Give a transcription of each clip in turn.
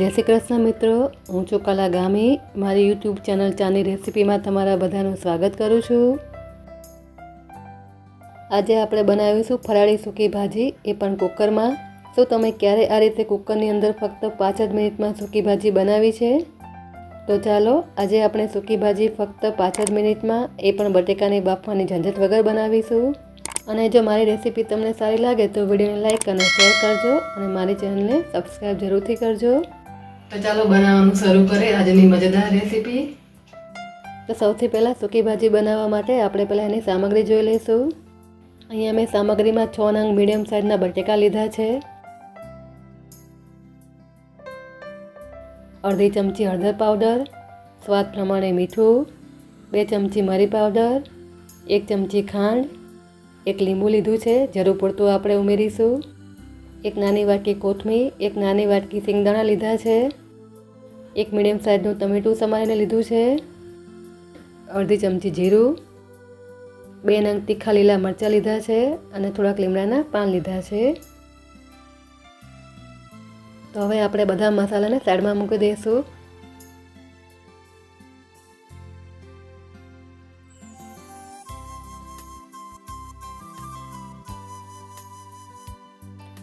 જય શ્રી કૃષ્ણ મિત્રો. હું છું કલા ગામી. મારી યુટ્યુબ ચેનલ ચાની રેસિપીમાં તમારા બધાનું સ્વાગત કરું છું. આજે આપણે બનાવીશું ફરાળી સૂકી ભાજી, એ પણ કુકરમાં. શું તમે ક્યારે આ રીતે કુકરની અંદર ફક્ત પાંચ જ મિનિટમાં સૂકી ભાજી બનાવી છે? તો ચાલો, આજે આપણે સૂકી ભાજી ફક્ત પાંચ જ મિનિટમાં, એ પણ બટેકાની બાફવાની ઝંઝટ વગર બનાવીશું. અને જો મારી રેસીપી તમને સારી લાગે તો વિડીયોને લાઇક અને શેર કરજો અને મારી ચેનલને સબસ્ક્રાઈબ જરૂરથી કરજો. તો ચાલો બનાવવાનું શરૂ કરીએ. આજની મજેદાર રેસીપી. તો સૌથી પહેલાં સૂકી ભાજી બનાવવા માટે આપણે પહેલાં એની સામગ્રી જોઈ લઈશું. અહીંયા મેં સામગ્રીમાં છ નંગ મીડિયમ સાઇઝના બટેકા લીધા છે. અડધી ચમચી હળદર પાવડર, સ્વાદ પ્રમાણે મીઠું, બે ચમચી મરી પાવડર, એક ચમચી ખાંડ, એક લીંબુ લીધું છે. જરૂર પૂરતું આપણે ઉમેરીશું. એક નાની વાટકી કોથમીર, એક નાની વાટકી સિંગદાણા લીધા છે. એક મીડિયમ સાઇઝનું ટમેટું સમારીને લીધું છે. અડધી ચમચી જીરું, બે નંગ તીખા લીલા મરચાં લીધા છે અને થોડાક લીમડાના પાન લીધા છે. તો હવે આપણે બધા મસાલાને સાઈડમાં મૂકી દઈશું.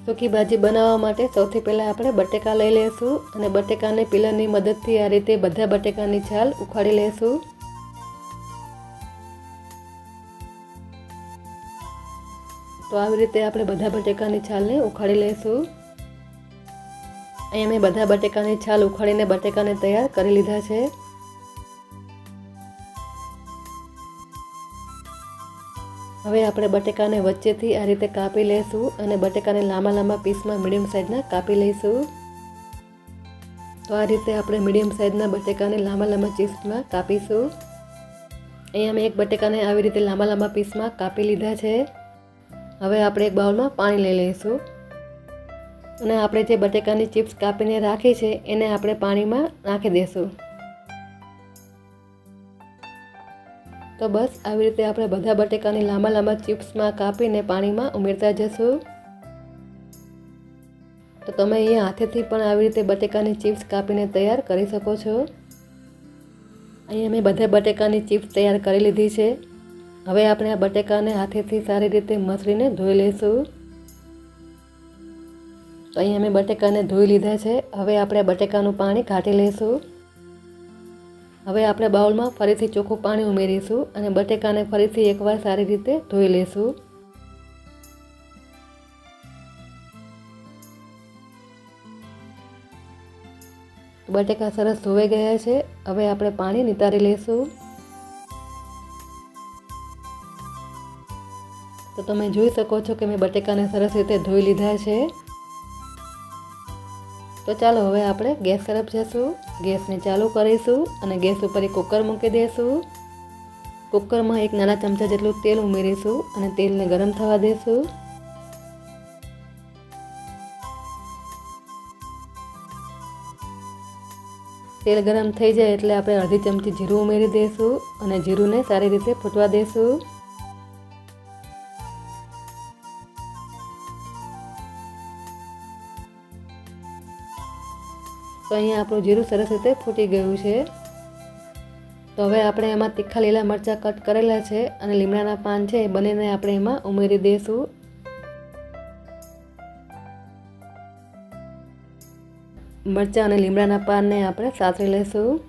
સૂકી ભાજી બનાવવા માટે સૌથી પહેલાં આપણે બટેકા લઈ લઈશું અને બટેકાને પિલરની મદદથી આ રીતે બધા બટેકાની છાલ ઉખાડી લઈશું. તો આવી રીતે આપણે બધા બટેકાની છાલને ઉખાડી લઈશું. અહીંયા મેં બધા બટેકાની છાલ ઉખાડીને બટેકાને તૈયાર કરી લીધા છે. હવે આપણે બટેકાને વચ્ચેથી આ રીતે કાપી લઈશું અને બટેકાને લાંબા લાંબા પીસમાં મીડિયમ સાઇઝના કાપી લઈશું. તો આ રીતે આપણે મીડિયમ સાઇઝના બટેકાને લાંબા લાંબા પીસમાં કાપીશું. અહીંયા મેં એક બટેકાને આવી રીતે લાંબા લાંબા પીસમાં કાપી લીધા છે. હવે આપણે એક બાઉલમાં પાણી લઈ લઈશું. અને આપણે જે બટેકાની ચિપ્સ કાપીને રાખી છે, એને આપણે પાણીમાં નાખી દઈશું. તો બસ, આવી રીતે આપણે બધા બટેકાની લાંબા લાંબા ચિપ્સમાં કાપીને પાણીમાં ઉમેરતા જશું. તો તમે અહીંયા હાથેથી પણ આવી રીતે બટેકાની ચિપ્સ કાપીને તૈયાર કરી શકો છો. અહીંયા મેં બધા બટેકાની ચિપ્સ તૈયાર કરી લીધી છે. હવે આપણે આ બટેકાને હાથેથી સારી રીતે મસળીને ધોઈ લઈશું. તો અહીંયા મેં બટેકાને ધોઈ લીધા છે. હવે આપણે બટેકાનું પાણી કાઢી લઈશું. હવે આપણે બાઉલમાં ફરીથી ચોખ્ખું પાણી ઉમેરીશું અને બટેકાને ફરીથી એકવાર સારી રીતે ધોઈ લઈશું બટેકા સરસ ધોવાઈ ગયા છે. હવે આપણે પાણી નિતારી લઈશું તો તમે જોઈ શકો છો કે મેં બટેકાને સરસ રીતે ધોઈ લીધા છે. તો ચાલો હવે આપણે ગેસ તરફ જઈશું ગેસને ચાલુ કરીશું અને ગેસ ઉપર એક કુકર મૂકી દઈશું કુકરમાં એક નાના ચમચા જેટલું તેલ ઉમેરીશું અને તેલને ગરમ થવા દઈશું તેલ ગરમ થઈ જાય એટલે આપણે અડધી ચમચી જીરું ઉમેરી દઈશું અને જીરુંને સારી રીતે ફૂટવા દઈશું તો અહીંયા આપણું જીરું સરસ રીતે ફૂટી ગયું છે. તો હવે આપણે એમાં તીખા લીલા મરચાં કટ કરેલા છે અને લીમડાના પાન છે એ બંનેને આપણે એમાં ઉમેરી દઈશું મરચાં અને લીમડાના પાનને આપણે સાતરી લઈશું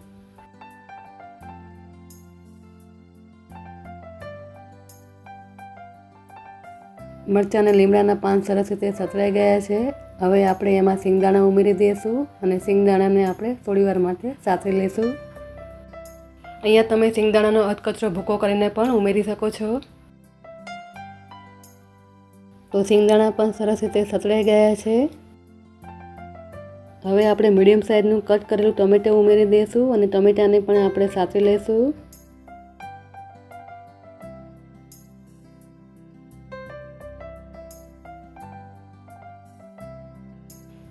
મરચાં અને લીમડાના પાન સરસ રીતે સતરાઈ ગયા છે. હવે આપણે એમાં સિંગદાણા ઉમેરી દઈશું અને સિંગદાણાને આપણે થોડીવાર માટે સાતરી લઈશું અહીંયા તમે સિંગદાણાનો અધકચરો ભૂકો કરીને પણ ઉમેરી શકો છો. તો સિંગદાણા પણ સરસ રીતે સતળાઈ ગયા છે. હવે આપણે મીડિયમ સાઇઝનું કટ કરેલું ટમેટું ઉમેરી દઈશું અને ટમેટાને પણ આપણે સાતરી લઈશું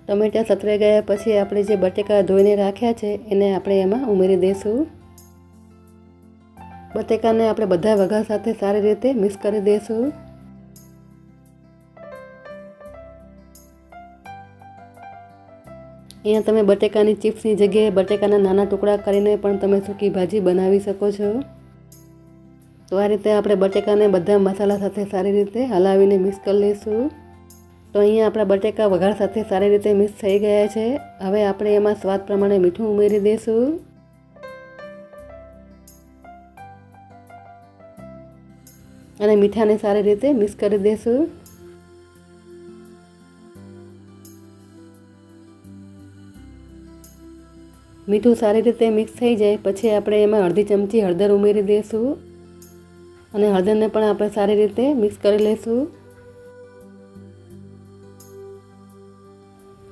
ટમેટાં સતરાઈ ગયા પછી આપણે જે બટેકા ધોઈને રાખ્યા છે, એને આપણે એમાં ઉમેરી દઈશું. બટેકાને આપણે બધા વઘાર સાથે સારી રીતે મિક્સ કરી દઈશું. અહીંયા તમે બટેકાની ચિપ્સની જગ્યાએ બટેકાના નાના ટુકડા કરીને પણ તમે સૂકી ભાજી બનાવી શકો છો. તો આ રીતે આપણે બટેકાને બધા મસાલા સાથે સારી રીતે હલાવીને મિક્સ કરી લઈશું. તો અહીંયા આપણા બટેકા વઘાર સાથે સારી રીતે મિક્સ થઈ ગયા છે. હવે આપણે એમાં સ્વાદ પ્રમાણે મીઠું ઉમેરી દઈશું અને મીઠાને સારી રીતે મિક્સ કરી દઈશું મીઠું સારી રીતે મિક્સ થઈ જાય પછી આપણે એમાં અડધી ચમચી હળદર ઉમેરી દઈશું અને હળદરને પણ આપણે સારી રીતે મિક્સ કરી લઈશું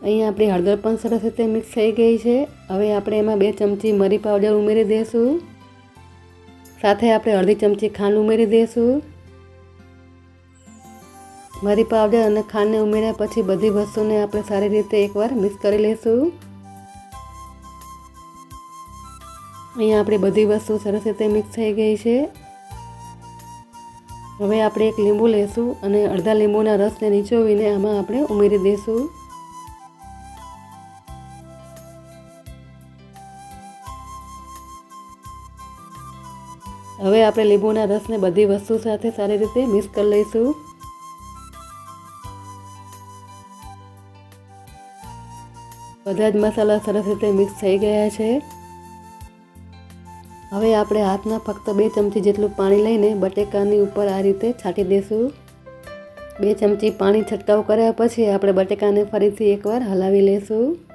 અહીંયા આપણી હળદર પણ સરસ રીતે મિક્સ થઈ ગઈ છે. હવે આપણે એમાં બે ચમચી મરી પાવડર ઉમેરી દઈશું સાથે આપણે અડધી ચમચી ખાંડ ઉમેરી દઈશું મરી પાવડર અને ખાંડને ઉમેર્યા પછી બધી વસ્તુને આપણે સારી રીતે એકવાર મિક્સ કરી લઈશું અહીંયા આપણી બધી વસ્તુ સરસ રીતે મિક્સ થઈ ગઈ છે. હવે આપણે એક લીંબુ લઈશું અને અડધા લીંબુના રસને નીચોવીને આમાં આપણે ઉમેરી દઈશું હવે આપણે લીંબુના રસને બધી વસ્તુ સાથે સારી રીતે મિક્સ કરી લઈશું. બધા જ મસાલા સરસ રીતે મિક્સ થઈ ગયા છે. હવે આપણે હાથના ફક્ત બે ચમચી જેટલું પાણી લઈને બટેકાની ઉપર આ રીતે છાંટી દઈશું. બે ચમચી પાણી છંટકાવ કર્યા પછી આપણે બટેકાને ફરીથી એકવાર હલાવી લઈશું.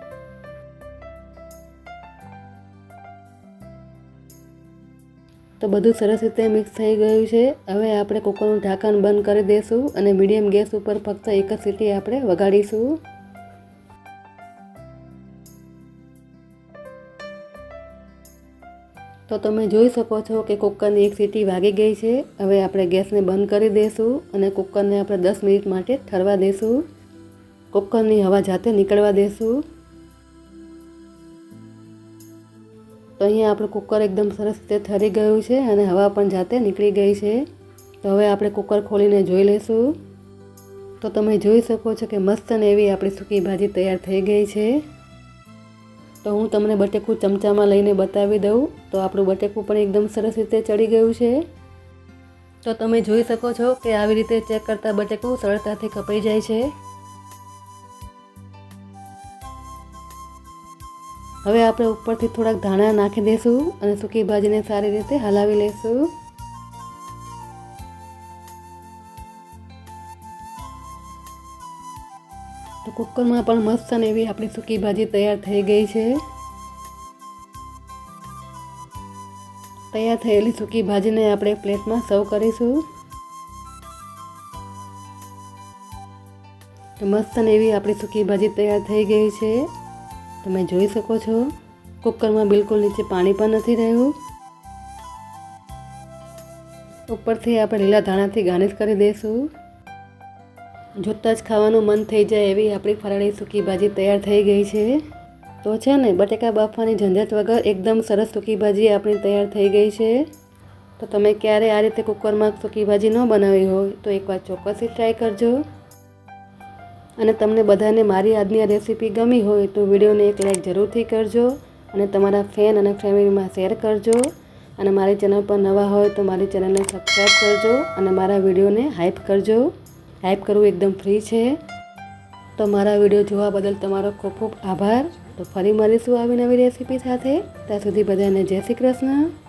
તો બધું સરસ રીતે મિક્સ થઈ ગયું છે. હવે આપણે કુકરનું ઢાંકણ બંધ કરી દઈશું અને મીડિયમ ગેસ ઉપર ફક્ત એક જ સીટી આપણે વગાડીશું. તો તમે જોઈ શકો છો કે કુકરની એક સીટી વાગી ગઈ છે. હવે આપણે ગેસને બંધ કરી દઈશું અને કુકરને આપણે દસ મિનિટ માટે ઠરવા દઈશું કુકરની હવા જાતે નીકળવા દઈશું તો અહીંયા આપણું કુકર એકદમ સરસ રીતે ઠરી ગયું છે અને હવા પણ જાતે નીકળી ગઈ છે. તો હવે આપણે કુકર ખોલીને જોઈ લઈશું. તો તમે જોઈ શકો છો કે મસ્ત અને એવી આપણી સૂકી ભાજી તૈયાર થઈ ગઈ છે. તો હું તમને બટેકું ચમચામાં લઈને બતાવી દઉં. તો આપણું બટેકું પણ એકદમ સરસ રીતે ચડી ગયું છે. તો તમે જોઈ શકો છો કે આવી રીતે ચેક કરતાં બટેકું સરળતાથી કપાઈ જાય છે. હવે આપણે ઉપરથી થોડાક ધાણા નાખી દઈશું અને સૂકી ભાજીને સારી રીતે હલાવી લઈશું તો કુકરમાં પણ મસ્ત અને એવી આપણી સૂકી ભાજી તૈયાર થઈ ગઈ છે. તૈયાર થયેલી સૂકી ભાજીને આપણે પ્લેટમાં સર્વ કરીશું. તો મસ્ત અને એવી આપણી સૂકી ભાજી તૈયાર થઈ ગઈ છે. તમે જોઈ શકો છો, કુકરમાં બિલકુલ નીચે પાણી પણ નથી રહ્યું. ઉપરથી આપણે લીલા ધાણાથી ગાર્નિશ કરી દઈશું. જોતાં જ ખાવાનું મન થઈ જાય એવી આપણી ફરાળી સૂકી ભાજી તૈયાર થઈ ગઈ છે. તો છે ને, બટેકા બાફવાની ઝંઝટ વગર એકદમ સરસ સૂકી ભાજી આપણી તૈયાર થઈ ગઈ છે. તો તમે ક્યારે આ રીતે કુકરમાં સૂકી ભાજી ન બનાવી હોય, તો એકવાર ચોક્કસથી ટ્રાય કરજો. અને તમને બધાને મારી આજની આ રેસીપી ગમી હોય તો વિડીયોને એક લાઈક જરૂરથી કરજો અને તમારા ફેન અને ફેમિલીમાં શેર કરજો. અને મારી ચેનલ પર નવા હોય તો મારી ચેનલને સબસ્ક્રાઈબ કરજો અને મારા વિડીયોને હાઇપ કરજો. હાઇપ કરવું એકદમ ફ્રી છે. તો મારા વીડિયો જોવા બદલ તમારો ખૂબ ખૂબ આભાર. તો ફરી મળીશું આવી નવી રેસીપી સાથે. ત્યાં સુધી બધાને જય શ્રી કૃષ્ણ.